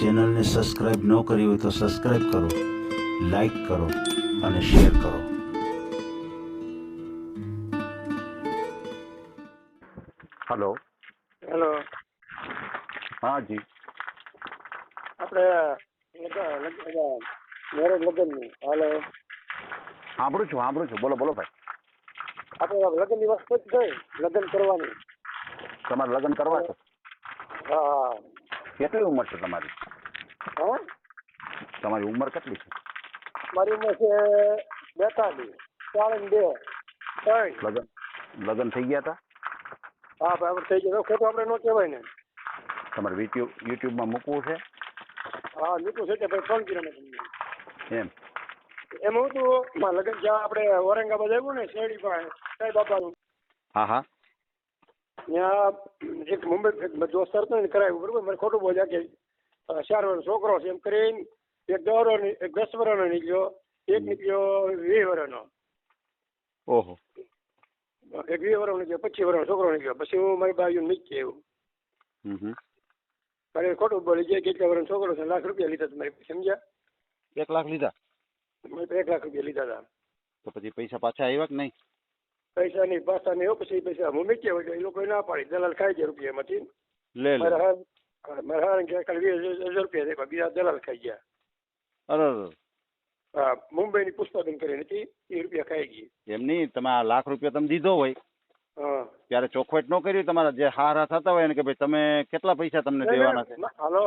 ચેનલને સબસ્ક્રાઈબ ન કરી હોય તો સબસ્ક્રાઈબ કરો લાઈક કરો અને શેર કરો. હલો. હેલો. હા જી. આપણે મેરેજ લગ્નની હેલો. સાંભળું છું સાંભળું છું. બોલો બોલો ભાઈ. આપણે લગ્નની વાત પતી ગઈ લગ્ન કરવાની. તમારે લગ્ન કરવા છે? હા હા. કેટલી ઉંમર છે તમારી? તમારી ઉંમર કેટલી છે? મારી ઉંમર છે બેતાલીસ ચાલીસ બે ત્રણ. લગ્ન લગ્ન થઈ ગયા હતા? હા ભાઈ આપણે થઈ ગયો. ખોટું આપણે ન કહેવાય ને. તમારે યુટ્યુબ યુટ્યુબમાં મૂકવું છે? હા મૂકવું છે કે ભાઈ ફોન કર્યો મેં તમને. એમ હું તું મારા લગ્ન જ્યાં આપણે ઔરંગાબાદ આવ્યું ને શેરડી પાસે સાંઈ બાપાનું. હા હા. ત્યાં એક મુંબઈ એક દોસ્તાર હતો ને કરાવ્યું બરોબર? મને ખોટું બોલ્યા કે ચાર છોકરો છે એમ કરીને એક દોરો એક દસ વર્ષનો નીકળ્યો એક નીકળ્યો વીસ વર્ષનો ઓહો. એક વીસ વર્ષનો નીકળ્યો પચીસ વર્ષનો છોકરો નીકળ્યો. પછી હું મારી બાજુ નીકળી એવું મારે ખોટું બોલી જાય કેટલા વર્ષનો છોકરો છે લાખ રૂપિયા લીધા તમારી પાસે, સમજ્યા? એક લાખ લીધા? મારી એક લાખ રૂપિયા લીધા હતા તો પછી પૈસા પાછા આવ્યા કે નહીં? પૈસા નહીં પાછા નહીં પછી પૈસા હું મૂકી આવ્યો એ લોકો ના પાડી. દલાલ ખાઈ ગયા રૂપિયામાંથી. લે લે. મારા હાર મારા હાર ગયા ખાલી વીસ હજાર રૂપિયા દે બીજા દલાલ ખાઈ ગયા અરે અરે. હા મુંબઈની પુષ્પાબેન કરીને હતી એ રૂપિયા ખાઈ ગઈ એમ નહીં તમે આ લાખ રૂપિયા તમે દીધો હોય હા ત્યારે ચોખવટ ન કરી તમારા જે હારા થતા હોય ને કે ભાઈ તમે કેટલા પૈસા તમને દેવાના છે હાલો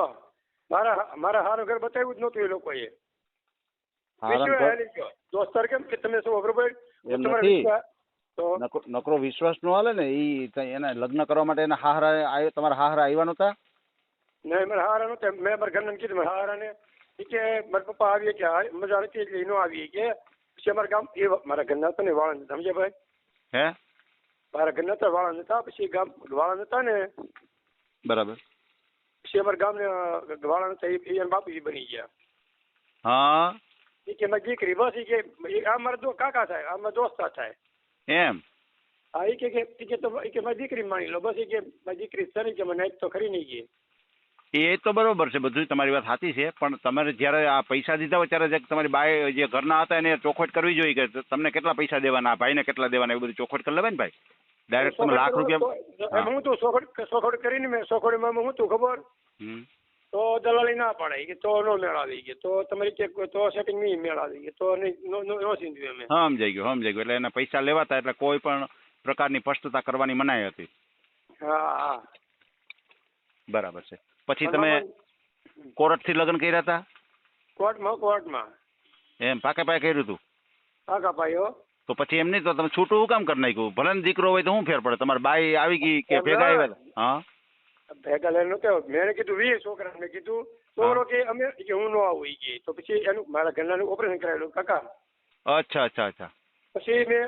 મારા મારા હારું ઘર બતાવ્યું જ નહોતું એ લોકોએ હારા બીજું ઘર- હાલી ગયો. દોસ્તાર કેમ કે તમે શું બરોબર એમ તમારે નથી. વિશ્વાસ- તો નકરો નકરો વિશ્વાસ નો હાલે ને ઈ તઈ એના લગ્ન કરવા માટે એના હારા આવ્યો તમારા હારા આવ્યા નતા મારા હારા નહોતા મેં મારા ઘરના કીધું મારા હારાને ઈ કે મારા પપ્પા આવી કે મજા નથી એટલે ઈ નો આવી કે પછી અમારા ગામ એ મારા ઘરના હતા ને વાળા નતા સમજ્યા ભાઈ હે મારા ઘરના હતા વાળા નતા પછી ગામ વાળા નતા ને બરાબર પછી અમારા ગામને અ, વાળા નતા એ એના બાપુજી બની ગયા હા ઈ કે મારી દીકરી બસ એ કે આ મારા દો કાકા થાય આ મારા દોસ્તા થાય એમ હા ઈ કે કે તો ઈ કે મારી દીકરી માની લો બસ ઈ કે મારી દીકરી સરી કે મને તો ખરી નહીં ગઈ એ તો બરોબર છે બધું તમારી વાત સાચી છે પણ તમારે જ્યારે આ પૈસા દીધા હોય ત્યારે તમારી બાય જે ઘરના હતા એને ચોખવટ કરવી જોઈએ કે તમને કેટલા પૈસા દેવાના ભાઈને કેટલા દેવાના એવું બધું ચોખવટ કરી લેવાય ને ભાઈ? ડાયરેક્ટ તમે લાખ રૂપિયા હું. તો સોખડ સોખડ કરીને મેં સોખડીમાં હું તું ખબર? તો દલાલી ના પાડે કે તો નો મેળાવી કે તો તમારી ચેક તો સેટિંગ નહીં મેળાવી કે તો નો નો સીંધ્યું અમે સમજાઈ ગયું સમજાઈ ગયું એટલે એના પૈસા લેવાતા એટલે કોઈ પણ પ્રકારની સ્પષ્ટતા કરવાની મનાઈ હતી. હા હા. બરાબર છે. પછી તમે કોર્ટથી લગ્ન કર્યા હતા કોર્ટમાં કોર્ટમાં. એમ પાકે પાકે કર્યું હતું પાકા પાયો તો પછી એમ નહીં તો તમે છૂટું કામ કરી નાખ્યું? ભલે ને દીકરો હોય તો શું ફેર પડે? તમારી બાઈ આવી ગઈ કે ભેગા આવ્યા? હા? ભેગા લઈને કે મેં કીધું વી છોકરા મેં કીધું. છોકરો કે અમે કે હું નો આવું. કે તો પછી એનું મારા ઘરનાનું ઓપરેશન કરાવેલું કાકા. અચ્છા અચ્છા અચ્છા. પછી મેં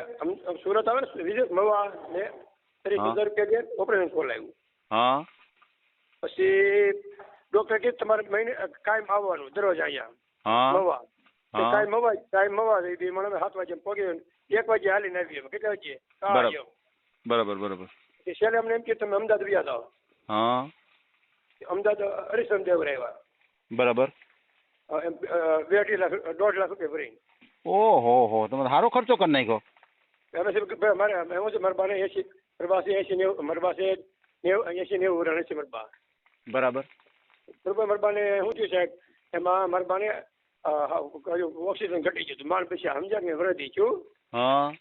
સુરત આવે ને વિજય મવા ને રૂપિયા દે ઓપરેશન ખોલાવ્યું હા. પછી ડોક્ટર કે તમારે મહિને કાયમ આવવાનું દરરોજ અહીંયા. હા. મવા હા. કાયમ મવા કાયમ મવા થઈ ગઈ મને સાત વાગે પગે એક વાગે હાલીને આવી અમે કેટલા વાગે હા, બરાબર. આવ્યો. બરાબર બરાબર. પછી છેલ્લે અમને એમ કે તમે અમદાવાદ વ્યા જાઓ. હા. અમદાવાદ હરિશ્ચંદ્ર દેવ આવ્યા બરાબર. અ, એમ, અ, બે અઢી લાખ દોઢ લાખ રૂપિયા ભરી ઓહો હો તમે સારો ખર્ચો કરી નાખ્યો. અમે શું કે ભાઈ મારે એમ છે મારા બાને એસી મારા પાસે એસી નેવું મારા પાસે નેવું એસી નેવું વર્ષ છે મારા બા. બરાબર. બરોબર મારા શું થયું સાહેબ એમાં મારા બાને અ, હા, કયું ઓક્સિજન ઘટી ગયું હતું. પછી સમજ્યા ને વરદી છું. હા.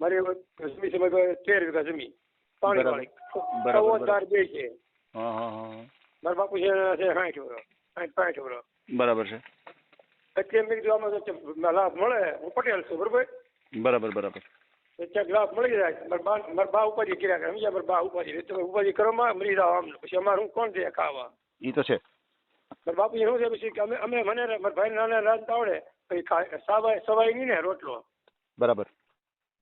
મારી જમીન મારી તેર વીઘા જમીન. પાણી. વાળી. તાર બે છે. મારા બાપુ છે છે સાઠ વર્ષ સાઠ પાંઠ વર્ષ. બરાબર છે. એટલે મેં કીધું આમાં લાભ મળે. હું પટેલ છું બરોબર? બરાબર બરાબર. તો ક્યાંક મળી જાય. મારા બા મારા બા ઉપાધિ કર્યા કરે. સમજ્યા? મારા બા ઉપાધિ તમે ઉપાધિ કરો માં મરી જાઓ આમ પછી અમારે હું કોણ દે ખાવા? એ તો છે. મારા બાપુ શું છે? પછી કે અમે અમે મને મારા ભાઈ નાના રાંધતા આવડે. પછી સવાય સવાય નહીં ને રોટલો. બરાબર.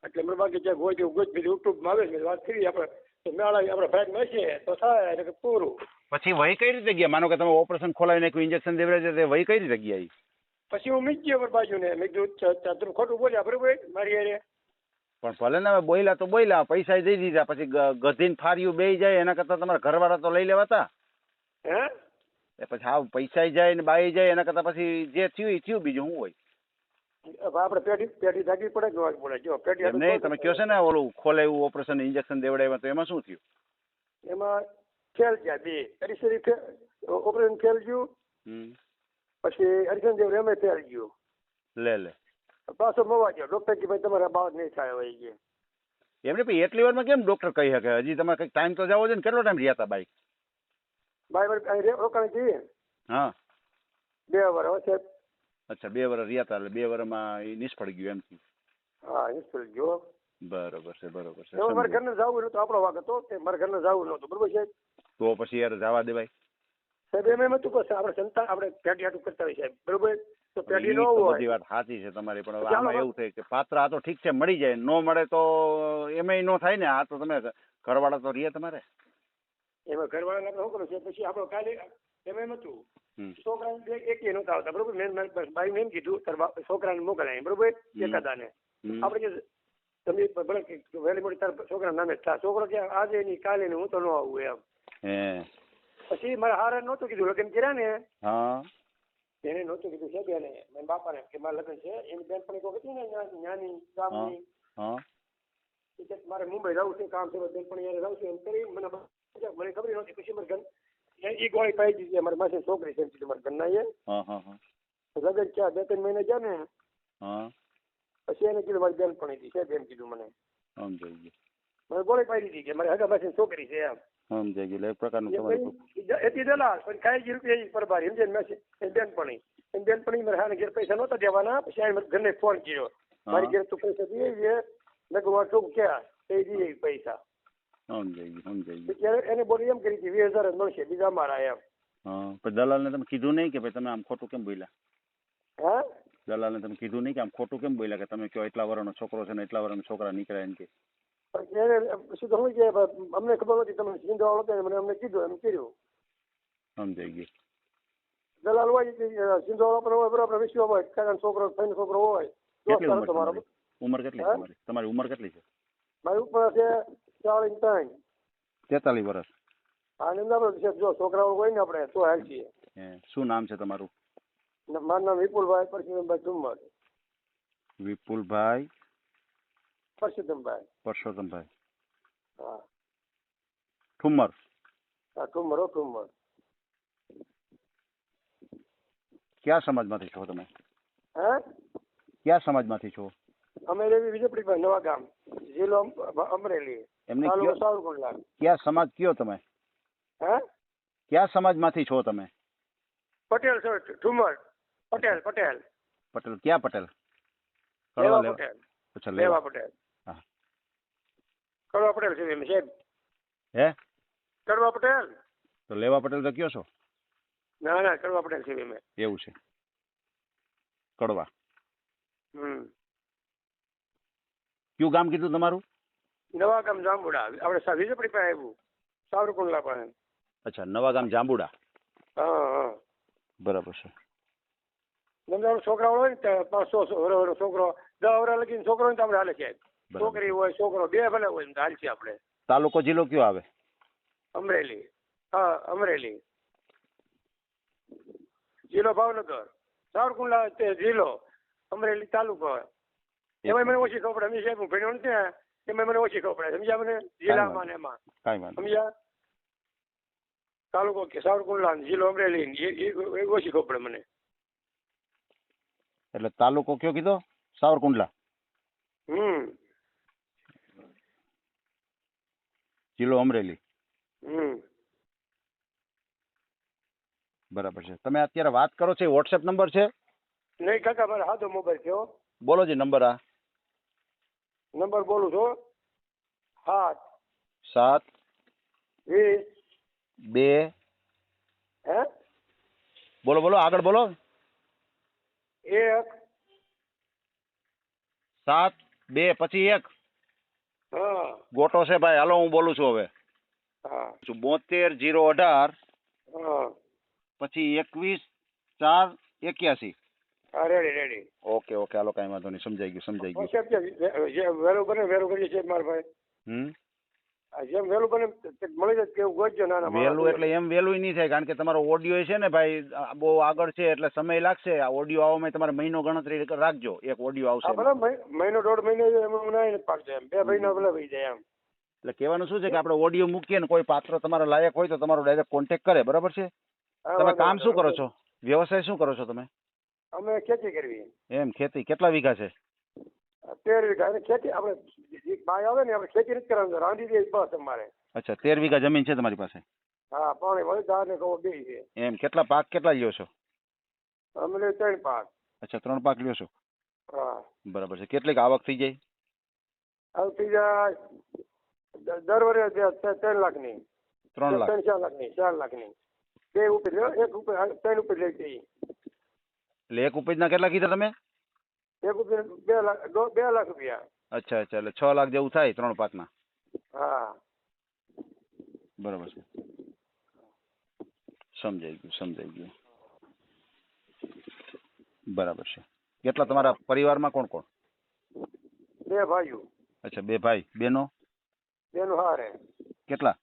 એટલે મારા બાકી જ્યાં ગોજ ગોજ બીજી યુટ્યુબમાં આવે છે. વાત કરી. આપણે મેળા આપણા ભાગમાં છે તો થાય. એટલે પૂરું. પછી વહી કઈ રીતે ગયા? માનો કે તમે ઓપરેશન ખોલાવીને કોઈ ઇન્જેક્શન દેવડે છે તે વહી કઈ રીતે ગયા પછી હું મીચ ગયો બાજુને. મેં કીધું ખોટું બોલ્યા. બરોબર? મારી હારે પણ ભલે ને હવે બોયલા તો બોયલા પૈસા દઈ દીધા પછી ગધીન ફાર્યું બે જાય એના કરતા તમારા ઘરવાળા તો લઈ લેવાતા. હે? એ પછી હા પૈસા જાય ને બાઈ જાય એના કરતા પછી જે થયું એ થયું બીજું શું હોય? આપણે પેઢી પેઢી થાકી પડે જોવા પડે? જો પેટી નહીં તમે કહો છો ને ઓલું ખોલે એવું ઓપરેશન ઇન્જેક્શન દેવડાવ્યા તો એમાં શું થયું? એમાં ફેલ ગયા બે. અરીસરી ઓપરેશન ફેલ ગયું પછી અરીસન દેવડે એમ ફેલ ગયું. લે લે. પાછો મોવા ગયો ડોક્ટર કે ભાઈ તમારા બાદ નહીં થાય હવે કે. એમને પછી એટલી વારમાં કેમ ડોક્ટર કહી શકે? હજી તમારે કંઈક ટાઈમ તો જવો છે ને કેટલો ટાઈમ રહ્યા હતા બાઈક ભાઈ ભાઈ રે- રોકાણ જઈએ. હા. બે વાર હવે છે. અચ્છા બે વર્ષ રહ્યા હતા એટલે બે વર્ષમાં એ નિષ્ફળ ગયું એમ થયું હા નિષ્ફળ ગયો. બરોબર છે બરોબર છે મારા ઘરને જવું નહોતું આપણો વાગ હતો કે મારે ઘરને જવું નતું બરોબર છે? તો પછી યાર જવા દેવાય સાહેબ એમ એમ હતું કે આપણે સંતાન આપણે પેઢી કરતા હોય સાહેબ. બરોબર? તો પેઢી ન તો બધી વાત સાચી છે તમારી પણ આમાં એવું થાય કે પાત્ર આ તો ઠીક છે મળી જાય. ન મળે તો એમેય ન થાય ને. આ તો તમે ઘરવાળા તો રહે તમારે. એમાં ઘરવાળાને આપણે શું છે? પછી આપણો કાલે એમ એમ હતું. છોકરાને એક એ નહોતા આવતા બરોબર? મેં ભાઈ એમ કીધું છોકરાને મોકલાય બરોબર? એકાદાને. આપણે કે તમે ભલે વહેલી મોડી તારા છોકરા નામે છોકરો કે આજે નહીં કાલે નહીં હું તો ન આવું એમ. પછી મારે હારે નહોતું કીધું લગ્ન કર્યા ને હા. એને નહોતું કીધું છે બેને. મારા બાપાને કે મારા લગ્ન છે એની બેન પણ હતી ને ન્યા- ગામની. હા એ મારે મુંબઈ જવું છે કામ છે બેન પણ યાર રહું છું એમ કરી મને મને ખબર નહોતી પછી મારે ઘર એ ગોળી પાઈ દીધી મારી માસે છોકરી છે એમ કીધું મારા ઘરના એ. હા હા હા. લગ્ન ક્યાં બે ત્રણ મહિને ગયા ને પછી એને કીધું મારી બેન પણ છે બેન કીધું મને. સમજાઈ ગયું. મને ગોળી પાડી દીધી કે મારી હગા માસી છોકરી છે એમ. સમજાઈ ગયું એક પ્રકારનું તમારે એથી દલાલ પણ કાંઈ જ રૂપિયા ઈ એમ સમજે ને મેસેજ એ બેન પણ એમ બેન મારે હાને ઘેર પૈસા નહોતા દેવાના પછી આ ઘરને ફોન કર્યો. મારી ઘેર તું પૈસા દઈએ છે મેં કહું શું ક્યાં? એ પૈસા. સમજાઈ ગયું સમજાઈ ગયું. એને બોલી એમ કરી કે વીસ હજાર જ મળશે બીજા મારા એમ. હા પણ દલાલને તમે કીધું નહીં કે ભાઈ તમે આમ ખોટું કેમ બોલ્યા? હા? દલાલને તમે કીધું નહીં કે આમ ખોટું કેમ બોલ્યા કે તમે કયો એટલા વર્ષનો છોકરો છે ને એટલા વર્ષનો છોકરા નીકળ્યા એમ કે? એને શું તો શું અમને ખબર નથી તમે સિંધવાળો હતો મને અમને કીધું એમ કર્યું સમજાઈ ગયું દલાલ હોય સિંધવાળો પણ હોય બરાબર વિશ્વ હોય કારણ છોકરો થઈને છોકરો હોય કેટલી ઉંમર તમારી ઉંમર કેટલી તમારી તમારી ઉંમર કેટલી છે મારી ઉપર છે ચાલીસ ત્રણ તેતાલીસ વર્ષ આને અંદર છે જો છોકરાઓ હોય ને આપણે તો હાલ છીએ શું નામ છે તમારું મારું નામ વિપુલભાઈ પરશુરામભાઈ ચુમ્મર વિપુલભાઈ પરસોત્તમભાઈ પરસોત્તમભાઈ હા ઠુમ્મર હા ઠુમ્મર હો ઠુમ્મર કયા સમાજમાંથી છો તમે? હે કયા સમાજમાંથી છો? અમે રેવી વિજયપુરીભાઈ નવા ગામ જિલ્લો અમ- અમરેલી. એમને તાલુકો કયો સાવરકુંડલા. કયા સમાજ કયો તમે? હે? કયા સમાજમાંથી છો તમે? પટેલ સર ઠુમ્મર પટેલ પટેલ. પટેલ. ક્યાં પટેલ? લેવા કડવા લેવા. પટેલ. અચ્છા લેવા. લેવા પટેલ. હા. કડવા પટેલ છે એમ સાહેબ. હે? કડવા પટેલ? તો લેવા પટેલ તો કયો છો? ના ના કડવા પટેલ છે એમ. એવું છે. કડવા. હમ. કયું ગામ કીધું તમારું? નવા ગામ જાંબુડા. આપણે વિજયપુરી પાસે આવ્યું સાવરકુંડલા પાસે. અચ્છા નવા ગામ જાંબુડા. હા હા. બરાબર છે. નંદાનો છોકરા હોય ને પાંચસો છોકરો. દસ વર્ષ લગીને છોકરો હોય ને તો આપણે હાલે બરાબર. છોકરી હોય છોકરો બે ભલે હોય તો આપણે. તાલુકો જિલ્લો કયો આવે? અમરેલી. હા અમરેલી. જિલ્લો ભાવનગર. સાવરકુંડલા જિલ્લો. અમરેલી તાલુકો એમાં મને ઓછી ખબર. પડે સાહેબ હું ભણ્યો નથી એમાં મને ઓછી ખબર. પડે સમજ્યા મને? જિલ્લામાં ને એમાં. સમજ્યા? તાલુકો કે સાવરકુંડલા જિલ્લો અમરેલી એ ઓછી ખબર પડે મને એટલે તાલુકો કયો કીધો? સાવરકુંડલા. હમ. જિલ્લો અમરેલી. બરાબર છે. તમે અત્યારે વાત કરો છો વોટ્સએપ નંબર છે? નહીં કાકા મારે હાથો મોબાઈલ છે બોલો જે નંબર આ. નંબર બોલું છું. સાત. સાત. વીસ બે. હે? બોલો બોલો આગળ બોલો. એક. સાત બે પછી એક. ગોટો છે ભાઈ હાલો હું બોલું છું હવે. બોતેર જીરો અઢાર પછી એકવીસ ચાર એક્યાસી. Ready ready okay okay hello કાંઈ વાંધો નહીં સમજાઈ ગયું સમજાઈ ગયું. વેરો બને વહેલું કરીએ છીએ મારા ભાઈ. હમ? જેમ વહેલું બને મળી જાય કેવું ગોતજો નાના વહેલું એટલે એમ વહેલું નહીં થાય કારણ કે તમારો ઓડિયો છે ને ભાઈ બહુ આગળ છે એટલે સમય લાગશે આ ઓડિયો આવવામાં તમારે મહિનો ગણતરી રાખજો એક ઓડિયો આવશે ભલે મહિનો દોઢ મહિનો એમાં ના પાડજો એમ. બે મહિના ભલે વહી જાય એમ. એટલે કહેવાનું શું છે કે આપણે ઓડિયો મૂકીએ ને કોઈ પાત્ર તમારા લાયક હોય તો તમારો ડાયરેક્ટ કોન્ટેક્ટ કરે બરાબર છે? તમે કામ શું કરો છો? વ્યવસાય શું કરો છો તમે? અમે ખેતી કરવી. એમ ખેતી. કેટલા વીઘા છે? તેર વીઘા. અને ખેતી આપણે જે બાય આવે ને આપણે ખેતી નથી કરવાનું. રાંધી દે બસ અમારે. અચ્છા તેર વીઘા જમીન છે તમારી પાસે? હા પાણી વળી દાળ ને કહો બે છે. એમ કેટલા પાક કેટલા લ્યો છો? અમે ત્રણ પાક. અચ્છા ત્રણ પાક લ્યો છો? હા. બરાબર છે. કેટલીક આવક થઈ જાય? આવક થઈ જાય દર વર્ષે ત્રણ લાખની. ત્રણ લાખ? ત્રણ ચાર લાખની ચાર લાખની. બે ઉપર એક ઉપર ત્રણ ઉપર લઈ જઈએ એટલે એક ઉપજના કેટલા કીધા તમે? એક બે લાખ બે લાખ રૂપિયા. અચ્છા અચ્છા એટલે છ લાખ જેવું થાય ત્રણ પાકના? હા. બરાબર છે. સમજાઈ ગયું સમજાઈ ગયું. બરાબર છે. કેટલા તમારા પરિવારમાં કોણ કોણ? બે ભાઈઓ. અચ્છા બે ભાઈ. બેનો? બેનો હારે. કેટલા?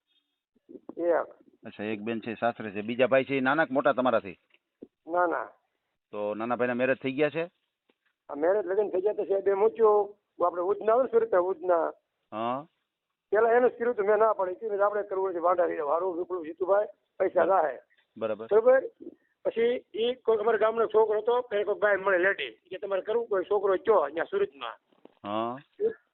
એક. અચ્છા એક બેન છે સાસરે છે. બીજા ભાઈ છે એ નાના કે મોટા તમારાથી? ના ના તો નાના ભાઈના મેરેજ થઈ ગયા છે? આ મેરેજ લગ્ન થઈ ગયા તો સાહેબ એ મૂક્યું. આપણે ઉધના આવે સુરત ઉધના. હા. પેલા એનું કર્યું મેં ના પડી. કીધું આપણે કરવું છે વાંઢા રીતે વારું રૂપડું જીતુભાઈ પૈસા ના બરાબર. બરાબર? પછી એ કોઈ અમારા ગામનો છોકરો હતો પછી કોઈ ભાઈ મળે લેડી કે તમારે કરવું કોઈ? છોકરો ચો અહીંયા સુરતમાં. હા.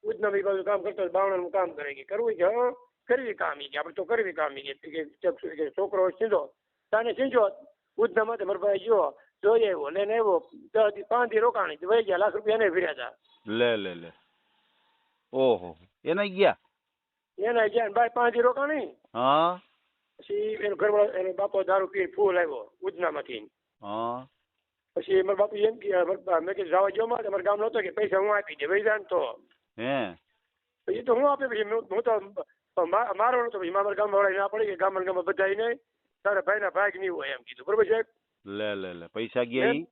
ઉધના બાજુ કામ કરતો બાવણાનું કામ કરે. કે કરવું છે હં કરવી કામ ઈ કે આપણે તો કરવી કામ કે. કે કે- કે છોકરો સીધો. તાને સીધો ઉજના માટે મારા ભાઈ ગયો. જોઈ આવ્યો લઈને આવ્યો દસ દી પાંચ દી રોકાણી. વહી ગયા લાખ રૂપિયા એને ફેર્યા હતા લે લે લે. ઓહો. એના ગયા? એને ગયા ને ભાઈ પાંચ દી રોકાણી. હા. પછી એનો ઘરવાળો એનો બાપો દારૂ પી ફૂલ આવ્યો ઉધનામાંથી. હા. પછી મારા બાપુ એમ કે મેં કીધું જવા જો મારે મારા ગામ નહોતો કે પૈસા હું આપી દે ભાઈ જાણ તો. હે. પછી તો હું આપે પછી હું તો મારો નતો પછી મારા ગામ વાળા ના પડી કે ગામ ગામ બધા નહીં તારા ભાઈ ના ભાગ નહીં હોય એમ કીધું. બરોબર છે? લે લે લે. પૈસા ગયા ઈ?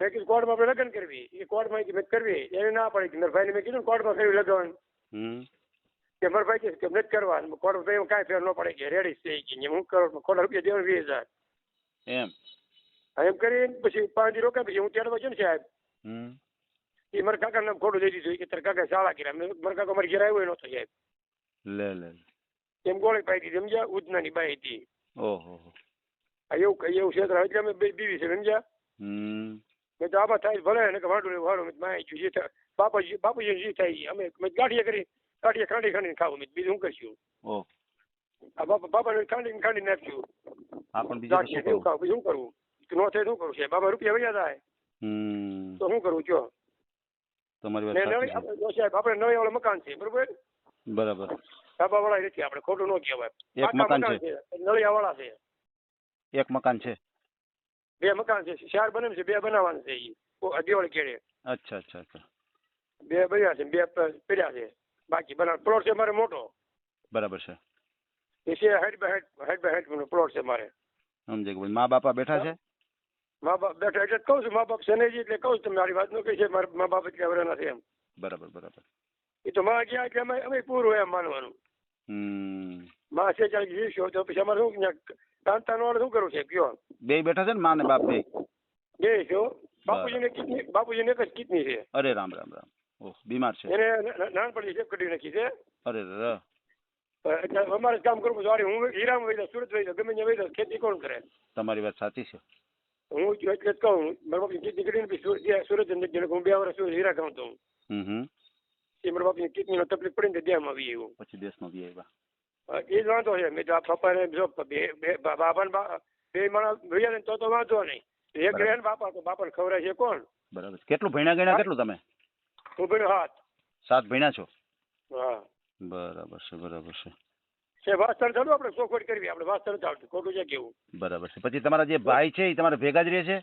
મેં કીધું કોર્ટમાં આપણે લગ્ન કરવી. એ કોર્ટમાં મેં કરવી. એને ના પડી કે મારા ભાઈને મેં કીધું ને કોર્ટમાં કરવી લગ્ન હમ. કે મારા કે કે નથી કરવા કોર્ટમાં કાંઈ ફેર ન પડે કે રેડી છે કે હું કરો ખોટા રૂપિયા દેવાનું વીસ હજાર. એમ? એમ કરીને પછી પાંચ દી રોકાય. પછી હું તેડવા ગયો ને સાહેબ. હમ. એ મારા કાકા નામ ખોટું દઈ દીધું. કે તારા કાકા શાળા કર્યા. મારા કાકા મારી ઘેર આવ્યો નહોતો સાહેબ. લે લે. એમ ગોળી પાઈ દીધી. સમજ્યા? ઉધનાની બાઈ હતી. ઓહો હો. આ એવું એવું ક્ષેત્ર એટલે અમે બે બીવી છે સમજ્યા? હમ. મેં તો આમાં થાય ભલે ને કે વાંધો નહીં વાળું મેં માય ગયું જે થાય. બાપાજી બાપુજી જે થાય અમે મેં ગાંઠિયા કરી ગાંઠિયા ખાંડી ખાંડીને ખાવું મેં બીજું શું કરશું ઓહ આ બાપા બાપાને ખાંડીને ખાંડી નાખ્યું આ પણ બીજું તો શું ગાંઠિયા કેવું કરવું? ખાવું? બીજું શું કરવું નો થાય શું કરું? છે બાબા રૂપિયા વૈયા થાય હમ. તો શું કરવું કયો તમારી ને વાત નવી સાચી છે. આપણે જો સાહેબ આપણે નવી વાળા મકાન છે બરોબર? બરાબર. ધાબા વાળા નથી આપણે ખોટું ન કહેવાય. એક પાકા મકાન છે. નળિયા વાળા છે. એક મકાન છે? બે મકાન છે. ચાર બને છે. બે બનાવવાનું છે. ઓ, દિવાળી અચ્છા અચ્છા અચ્છા. બે બન્યા છે બે પડ્યા છે. બાકી બનાવ પ્લોટ છે મારે મોટો. બરાબર છે. એ છે head by head head by head plot છે મારે. સમજે કે મા બાપા બેઠા છે? મા બાપ બેઠા એટલે કહું છું મા બાપ નહીં એટલે કહું છું મારી વાતનું કહી છે મારા મા બાપ એટલે વરેના છે એમ. બરાબર બરાબર. એ તો માં ગયા એટલે અમે અમે પૂરું એમ માનવાનું. હમ. માં છે ચાલ જીવશો તો પછી અમારે શું કાંતા નો શું કરવું છે? કયો? બે બેઠા છે ને મા ને બાપ બે. બે છો? બાપુજીને કિડની બાપુજીને એક જ કિડની છે. અરે રામ રામ રામ. ઓહ બીમાર છે. એને નાનપણથી સેફ કરી નાખી છે. અરે ર. એટલે અમારે કામ કરવું જોઈએ હું હીરામાં વહી દઉં સુરત વહી દઉં ગમે ત્યાં વહી દઉં ખેતી કોણ કરે? તમારી વાત સાચી છે. હું એટલે જ કહું મારા બાપની કિડની કરીને સુરત ગયો. હું બે વર્ષ હીરા ખાઉં તો. હું. એ મારા બાપની કિડનીનો તકલીફ પડીને ત્યાં દેહમાં આવી એવું પછી દેશમાં બી આવ્યા. એ જ વાંધો છે. મેં આ જો બે બે બાપાને બે માણસ ભૈયા ને તો તો વાંધો નહીં. એક રહે ને બાપા તો બાપાને ખવડાવે છે કોણ? બરાબર. કેટલું ભણ્યા ગણ્યા કેટલું તમે? હું ભણ્યો હાથ સાત ભણ્યા છો? હા. બરાબર છે બરાબર છે. છે વાસ્તર ચાલુ આપણે ચોખવટ કરવી આપણે વાસ્તર ચાલતું ખોટું છે કેવું? બરાબર છે. પછી તમારા જે ભાઈ છે એ તમારા ભેગા જ રહે છે?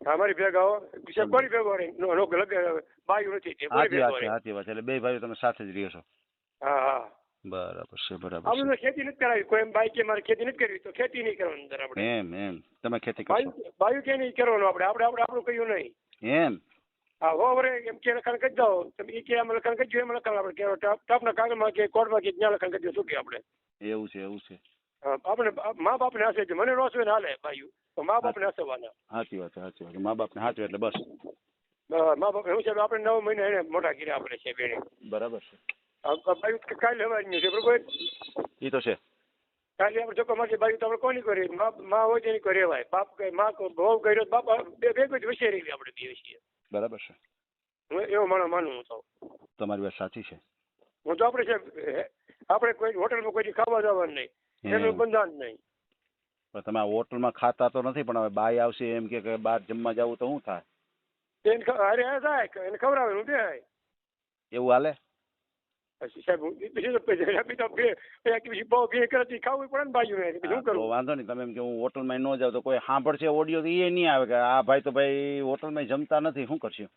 અમારી ભેગા હો. બીજા કોઈ ભેગો રહે નો નો લગે બાયું નથી સાચી વાત ભેગો છે રહે સાચી વાત છે. એટલે બે ભાઈઓ તમે સાથે જ રહ્યો છો. હા હા. બરાબર છે બરાબર આપણે ખેતી નથી કરાવી કોઈ એમ ભાઈ કે મારે ખેતી નથી કરવી તો ખેતી નહીં કરવાની અંદર આપણે. એમ એમ. તમે ખેતી કરશો. બાયું કે નહીં કરવાનું આપણે? આપણે આપણે આપણું કહ્યું નહીં. એમ. હા હો વરે એમ કે લખાણ કરી દો. તમે એ કે અમે લખાણ કરી દો એમ લખાણ આપણે કે ટાપ- ટાપના કાગળમાં કે કોર્ટમાં કે જ્યાં લખાણ કરી દો શું કે આપણે? એવું છે એવું છે. આપણે મા બાપને ને છે. મને રોસવે ને હાલે ભાઈ તો મા બાપને હસવાના. સાચી વાત સાચી વાત મા બાપને સાચું એટલે બસ. મા બાપ એવું છે આપણે નવ મહિને એને મોટા કર્યા આપણે છે બેને. બરાબર છે. ભાઈ કાલે હવાજનું છે બરોબર? એ તો છે. કાલે આપણે જો કમાશે બાજુ તો આપણે કોની કરી મા હોય તેની કોઈ ભાઈ બાપ કઈ માં બહુ કર્યો બાપ બે ભેગું જ વસી રહી આપણે બે છીએ. બરાબર છે. હું એવો માણસ માનું હું તો. તમારી વાત સાચી છે. હું તો આપણે છે આપણે કોઈ હોટલમાં કોઈ ખાવા જવાનું નહીં. એનું. બંધાન નહીં. પણ તમે હોટલમાં ખાતા તો નથી પણ હવે બાય આવશે એમ કે બહાર જમવા જવું તો શું થાય? એને અરે થાય એને ખવડાવે હું બે એવું હાલે? સાહેબ હું તો પછી આપી તો બે બે પછી બહુ બે કરતી ખાવું પડે ને બાજુ શું કરું? વાંધો નહીં તમે એમ કે હું હોટલમાં ન જાઉં તો કોઈ સાંભળશે ઓડિયો તો એ નહીં આવે કે આ ભાઈ તો ભાઈ હોટલમાં જમતા નથી શું કરશે?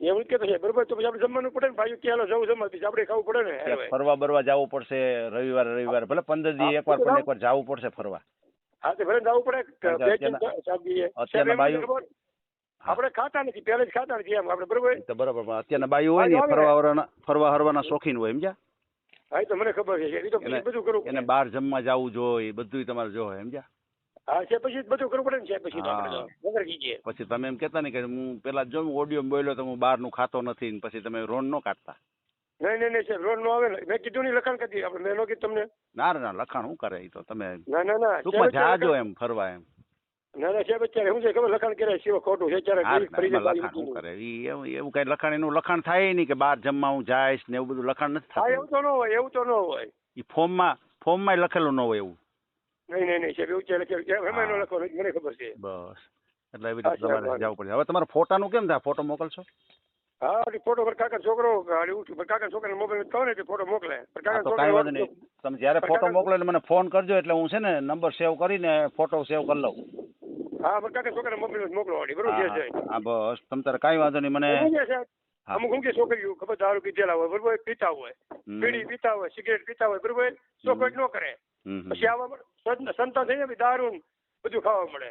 એવું છે બરોબર તો પછી આપણે જમવાનું પડે ને ભાઈ ક્યાં જવું જમવા આપણે ખાવું પડે ને ફરવા બરવા જવું પડશે રવિવારે રવિવારે ભલે પંદર દી એકવાર પણ એકવાર જવું પડશે ફરવા. હા તો ભલે જવું પડે કે અત્યારના- ત્રણ આપણે ખાતા નથી પહેલે જ ખાતા નથી એમ આપણે બરોબર? તો બરાબર પણ અત્યારના બાઈઓ હોય ને ફરવા વરવાના ફરવા હરવાના શોખીન હોય સમજ્યા? હા તો મને ખબર છે એ તો બધું કરું એને બહાર જમવા જવું જોઈએ બધું તમારે જોવે સમજ્યા? હા છે પછી બધું કરવું પડે ને છે પછી. વગર કીજીએ પછી તમે એમ કહેતા ને કે હું પેલા જો ઓડિયો બોલ્યો તો હું બહારનું ખાતો નથી ને પછી તમે રોન નો કાઢતા. નહીં નહીં નહીં સાહેબ રોડ નો આવે ને. મેં કીધું નહીં લખાણ કરી આપણે મેં નો કીધું તમને. ના ના લખાણ હું કરે એ તો તમે ના ના ના ટૂંકમાં જાજો એમ ફરવા એમ. ના ના સાહેબ અત્યારે શું છે ખબર? લખાણ ખોટું છે. અત્યારે કરે? એવું એવું કઈ લખાણ એનું લખાણ થાય નહીં કે બહાર જમવા હું જાઈશ ને એવું બધું લખાણ નથી થાય એવું તો ન હોય એવું તો ન હોય. ઈ ફોર્મમાં ફોર્મમાં લખેલું ન હોય એવું. નહીં નહીં નહીં સાહેબ એવું છે લખેલું એમાં ન લખવાનું મને ખબર છે. બસ. એટલે એવી રીતે તમારે જવું પડશે હવે તમારે ફોટાનું કેમ થાય? ફોટો મોકલશો? હા ફોટો પર કાકા છોકરો કાકા છોકરાને મોબાઈલ કહો ને ફોટો મોકલે. છોકરા તમે જયારે ફોટો મોકલો એટલે મને ફોન કરજો એટલે હું છે ને નંબર સેવ કરીને ફોટો સેવ કરી લઉં. હા પણ કાકા છોકરાને મોકલો વાળી બરોબર હા, છે છે હા બસ. તમ તારે કાંઈ વાંધો નહીં મને એવું છે, સાહેબ. હા. અમુક ઊંઘી છોકરીઓ ખબર દારૂ પીધેલા હોય બરોબર પીતા હોય. બીડી પીતા હોય સિગરેટ પીતા હોય બરોબર? ચોકલેટ ન કરે. હમ, હમ, પછી આવા સંત- થઈને દારૂ બધું ખાવા મળે.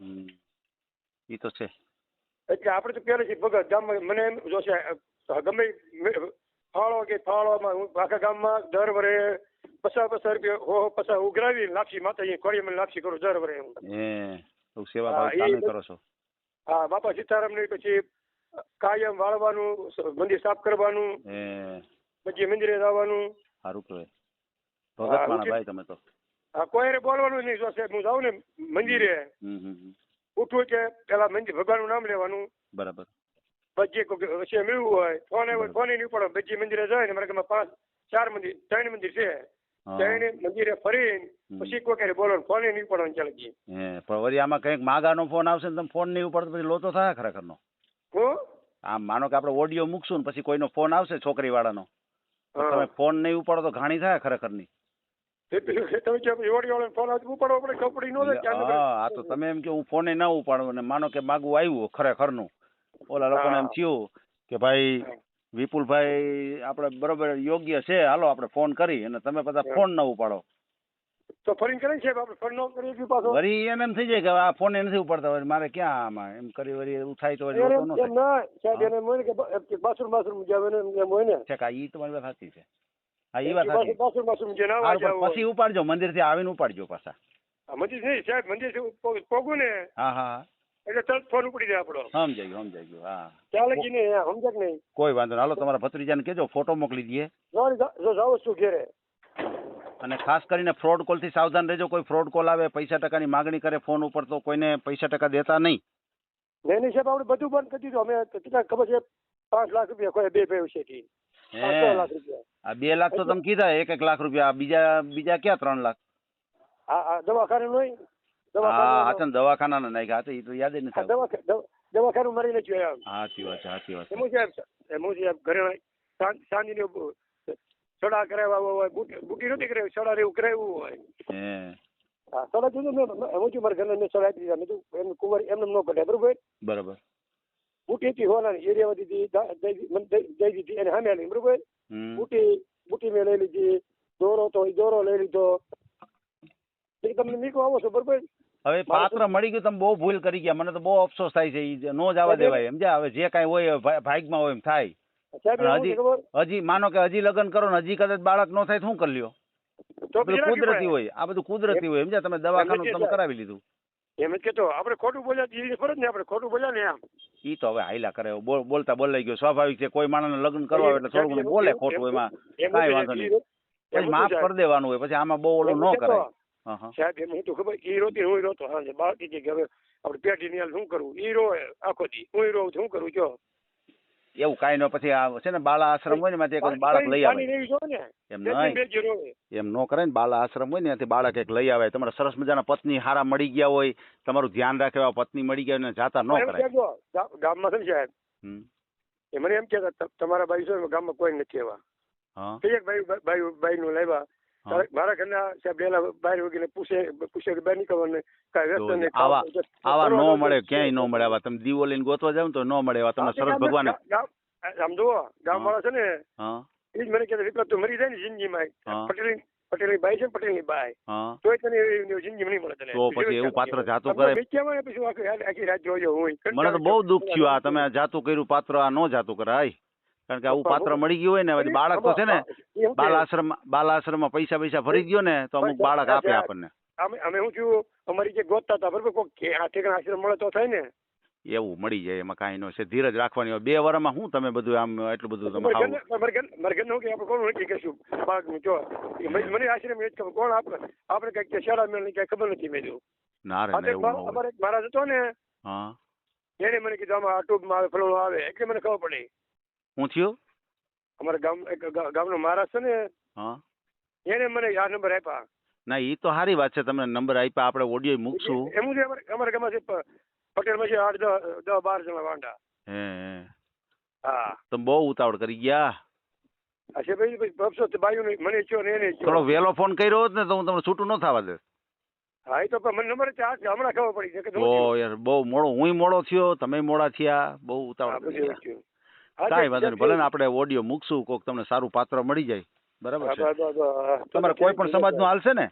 હમ. તો છે. એટલે આપણે તો પહેલેથી ભગત ગામમાં મને એમ જોશે ગમે ફાળો કે ફાળોમાં હું આખા ગામમાં દર વરે પચાસ પચાસ રૂપિયા હો પચાસ ઉઘરાવી લાપસી માતા કોળી મને લાપસી કરું દર વરે હું. સેવા ભાવ કામે કરો છો. હા બાપા સીતારામને પછી કાયમ વાળવાનું મંદિર સાફ કરવાનું પછી મંદિરે જવાનું. સારું કહેવાય. ભગત ભાઈ તમે તો. હા કોઈને બોલવાનું નહીં જો સાહેબ હું જાઉં ને મંદિરે. હમ હમ હમ. ઉઠું પેલા મંદિર ભગવાનનું નામ લેવાનું. બરાબર. બજે કોઈ વચ્ચે મળવું હોય ફોન ફોન નહીં પડે બજે મંદિરે જાય ને મારે પાંચ ચાર મંદિર ત્રણ મંદિર છે. હા. મંદિરે ફરી પછી કોઈ કરે બોલો ફોન નહીં પડવાનું ચાલે છે પણ વળી આમાં કંઈક માગાનો ફોન આવશે ને તમે ફોન નહીં ઉપાડો તો પછી લોચો થાય ખરેખરનો. હું? આમ માનો કે આપણે ઓડિયો મૂકશું ને પછી કોઈનો ફોન આવશે છોકરી વાળાનો તમે ફોન નહીં ઉપાડો તો ઘાણી થાય ખરેખરની. ની હા તો તમે એમ કે હું ફોને ના ઉપાડું ને માનો કે માગું આવ્યું ખરેખરનું. ઓલા લોકોને એમ. થયું કે ભાઈ વિપુલભાઈ આપણે બરોબર યોગ્ય છે. હાલો આપણે ફોન કરી અને તમે બધા ફોન ન ઉપાડો. તો ફરી કરે છે આપણે ફોન ન કરીએ પાછો? વરી એમ એમ થઈ જાય કે આ ફોન નથી ઉપાડતા હોય મારે ક્યાં આમાં? એમ કરી વરી એવું થાય તો વરી ન ના સાહેબ એને મોય કે બાસુર બાસુર બાથરૂમ ને એમ હોય ને. છે ઈ તમારી વાત સાચી છે. હા ઈ વાત સાચી. બાસુર બાસુર હારું, પછી ઉપાડજો મંદિરથી આવીને ઉપાડજો પાછા. મંદિર છે સાહેબ મંદિરથી પોગું ને. હા હા. એટલે તરત ફોન ઉપડી જાય આપણો. સમજાઈ ગયું સમજાઈ ગયું હા. ચાલે કે નહીં સમજાય કે નહીં? કોઈ વાંધો નહીં. હાલો તમારા ભત્રીજાને કેજો ફોટો મોકલી દઈએ. જો જાઉં છું ઘેરે. અને ખાસ કરીને ફ્રોડ કોલથી સાવધાન રહેજો કોઈ ફ્રોડ કોલ આવે પૈસા ટકાની માગણી કરે ફોન ઉપર તો કોઈને પૈસા ટકા દેતા નહીં. નહીં નહીં સાહેબ આપણે બધું બંધ કરી દીધું. અમે કેટલા ખબર છે પાંચ લાખ રૂપિયા કોઈ બે ભાઈ છે આ બે લાખ તો તમે કીધા એક એક લાખ રૂપિયા. બીજા બીજા ક્યાં ત્રણ લાખ? હા હા દવાખાનું નહીં? હા દવાખાનું હાચન દવાખાના ના નાખ્યા હતા એ તો યાદ જ નથી હા, દવાખાનું મરી નથી સાચી વાત સાચી વાત એમ સાહેબ એમ સાહેબ ઘરે સાંજની સડા કરાવ્યા હોય બુટી બુટી નથી કરાવી સડા એવું કરાવ્યું હોય. હા. સડા જોજો મેં હું છું મારા ઘરના મેં સડા આપી દીધા મેં એમ કુંવર એમને ન કઢાય બરોબર? બરાબર. બુટી હતી હોનાની એરિયામાં દીધી દઈ દીધી એને સામે લઈ બરોબર? બુટી બુટી મેં લઈ લીધી દોરો તો દોરો લઈ લીધો. તમને મીકો આવો છો બરોબર? હવે પાત્ર મળી ગયું તમે બહુ ભૂલ કરી ગયા. મને તો બહુ અફસોસ થાય છે. નો જવા દેવાય સમજ્યા હવે જે કાંઈ હોય એ ભા- હોય એમ થાય. હજી- હજી માનો કે હજી લગ્ન કરો ને હજી કદાચ બાળક નો થાય શું કરી લ્યો. બધું કુદરતી હોય. આ બધું કુદરતી હોય. સમજ્યા તમે દવાખાનું તમે કરાવી લીધું. એમ જ કેતો આપણે ખોટું બોલ્યા ફરજ ને આપણે ખોટું બોલ્યા ને આમ. ઈ તો હવે હાઈલા કરે. બોલ- બોલતા બોલાઈ ગયો. સ્વાભાવિક છે. કોઈ માણસને લગ્ન કરવા એટલે થોડું બોલે ખોટું. એમાં કઈ વાંધો નહીં. પછી માફ કરી દેવાનું હોય. પછી આમાં બહુ ઓલું ન કરાય. સાહેબ એમ હું તો ખબર ઈ રોતી હું રોતો. હા બાળકી કે હવે આપણે પેઢી ની શું કરવું? ઈ રો આખો દી. હું રોઉં શું કરું જો? એવું કાંઈ ન પછી આ છે ને બાળા આશ્રમ હોય ને એક બાળક લઈ આવે. એમ નહીં. એમ નો કરે ને બાળા આશ્રમ હોય ને ત્યાંથી બાળક એક લઈ આવે. તમારા સરસ મજાના પત્ની હારા મળી ગયા હોય તમારું ધ્યાન રાખે એવા પત્ની મળી ગયા ને જાતા ન કરે ગામમાં છે સાહેબ. એ મને એમ કે તમારા ભાઈ છો ગામમાં કોઈ નથી એવા. એક ભાઈ ભાઈ ભાઈ નું લાવ્યા. મારા ઘરના સાહેબ ડેલા બહાર વગેરે પૂછે પૂછે કે બહાર નીકળવાનું કાંઈ વ્યસ્ત તો આવા આવા નો મળે ક્યાંય નો મળે. આવા તમે દીવો લઈને ગોતવા જાવ તો નો મળે એવા તમને સરસ ભગવાન. આમ જુઓ ગામ વાળા છે ને એ જ મને કહેતા વિપ્લવ તું મરી જાય ને જિંદગીમાં. પટેલ પટેલની બાઈ છે પટેલની બાઈ. તો તને જિંદગી નહીં મળે તને. તો પછી એવું પાત્ર જાતું કરે. પછી આખી આખી રાત જોયો હોય. મને તો બહુ દુઃખ થયું આ. તમે જાતું કર્યું પાત્ર આ નો જાતું કરાય. કારણ કે આવું પાત્ર મળી ગયું હોય ને પછી બાળક તો છે ને બાલ આશ્રમ બાલ આશ્રમમાં પૈસા પૈસા ભરી ગયો ને તો અમુક બાળક આપે આપણને. અમે અમે શું થયું? અમારી જે ગોતતા હતા બરોબર? કોક કે આ ઠેકાણા આશ્રમ મળે તો થાય ને. એવું મળી જાય એમાં કાંઈ નો છે. ધીરજ રાખવાની હોય. બે વર્ષમાં શું તમે બધું આમ એટલું બધું તમે મારા મરગન કે આપણે કોણ નક્કી કશું બાળકનું જો. મને આશ્રમ એ જ ખબર. કોણ આપણે આપણે કંઈક શાળા મેળની કઈ ખબર નથી મેં. ના રે અમારે એક મહારાજ હતો ને હા. એને મને કીધું આમાં આ ટ્યુબમાં આવે ફલાણું આવે. એટલે મને ખબર પડી. હું થયો? અમારા ગામ એક ગામનો મહારાજ છે ને હા. એને મને આ નંબર આપ્યા. ના એ તો સારી વાત છે તમને નંબર આપ્યા આપણે ઓડિયો મૂકશું. એમ છે અમારા ગામમાં છે પટેલમાં છે આઠ દસ દસ બાર જણા વાંડા. હે હે. હા. તમે બહુ ઉતાવળ કરી ગયા. અચ્છા ભાઈ અફસોસ બાયું મને છો ને એને થોડો વહેલો ફોન કર્યો હોત ને તો હું તમને છૂટું ન થવા દે. હા તો મને નંબર ચાર છે હમણાં ખબર પડી છે કે ઓ યાર બહુ મોડો હુંય મોડો થયો તમે મોડા થયા બહુ હા, ઉતાવળ કાંઈ વાંધો નહીં. ભલે ને આપણે ઓડિયો મૂકશું કોક તમને સારું પાત્ર મળી જાય. બરાબર છે. તમારે કોઈ પણ સમાજનું હાલશે ને?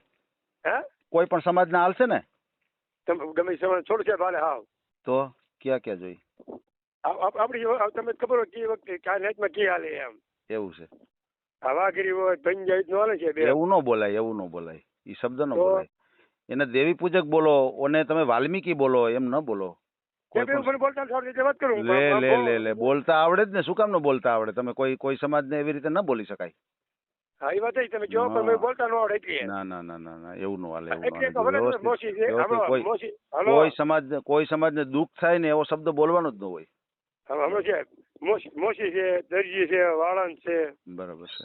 કોઈ પણ સમાજના હાલશે ને? તમે ગમે સમાજ છોડ છે ભાલે હા તો ક્યાં ક્યાં જોઈ આપ- આપ- આપણી તમને ખબર હોય કે વખતે કાંઈ નાચમાં કી હાલે એમ. એવું છે. હવાગીરી હોય હોય પંચાયત નો હાલે છે એવું ન બોલાય એવું ન બોલાય. એ શબ્દ ન બોલાય. એને દેવી પૂજક બોલો અને તમે વાલ્મીકી બોલો એમ ન બોલો. લે લે લે લે બોલતા આવડે જ ને શું કામ નો બોલતા આવડે? તમે કોઈ કોઈ સમાજને એવી રીતે ન બોલી શકાય. હા એ વાત તમે જો પણ બોલતા ન આવડે એટલે. ના ના ના ના ના એવું ન હાલે એવું એટલે ન તો હાલે ભલે વ્યવસ્થિત- મોસી છે વ્યવસ્થિત હમણાં કોઈ સમાજ કોઈ સમાજને દુઃખ થાય ને એવો શબ્દ બોલવાનો જ ન હોય. હમણાં છે મોસી છે દરજી છે વાળંદ છે. બરાબર છે.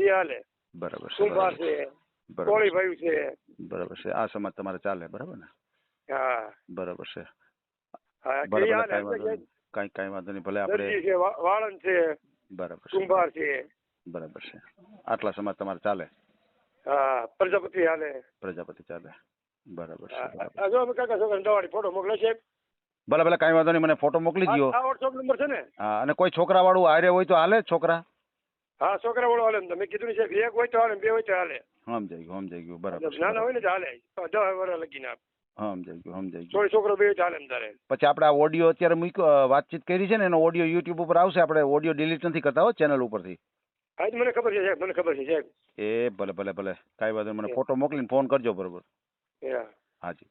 એ હાલે. બરાબર છે કુંભાર છે. કોળી ભાઈ છે. બરાબર છે. આ સમાજ તમારે ચાલે બરાબર ને? હા. બરાબર છે. હા કઈ કાંઈ વાંધો નહીં ભલે આપણે છે છે બરાબર કુંભાર છે. બરાબર છે. આટલા સમાજ તમારે ચાલે? હા પ્રજાપતિ હાલે. પ્રજાપતિ ચાલે. બરાબર છે જો અમે કાકા છોકરા દવાડી ફોટો મોકલે છે. ભલે ભલે કઈ વાંધો નહીં મને ફોટો મોકલી દો આ વોટ્સઅપ નંબર છે ને? હા અને કોઈ છોકરા વાળું આરે હોય તો હાલે છોકરા? હા છોકરા વાળો હાલે તમે કીધું છે એક હોય તો હાલે બે હોય તો હાલે. સમજાઈ ગયું સમજાઈ ગયું બરાબર નાના હોય ને તો હાલે. દસ વર્ષ લગીને આપ. સમજાઈ ગયું સમજાઈ ગયું છોકરો બે ચાલે તારે. પછી આપણે આ ઓડિયો અત્યારે મૂક્યો વાતચીત કરી છે ને એનો ઓડિયો યુટ્યુબ ઉપર આવશે આપણે ઓડિયો ડિલીટ નથી કરતા હો ચેનલ ઉપરથી. હા મને ખબર છે સાહેબ મને ખબર છે સાહેબ. એ ભલે ભલે ભલે. કાંઈ વાંધો મને ફોટો મોકલીને ફોન કરજો બરોબર. હાજી.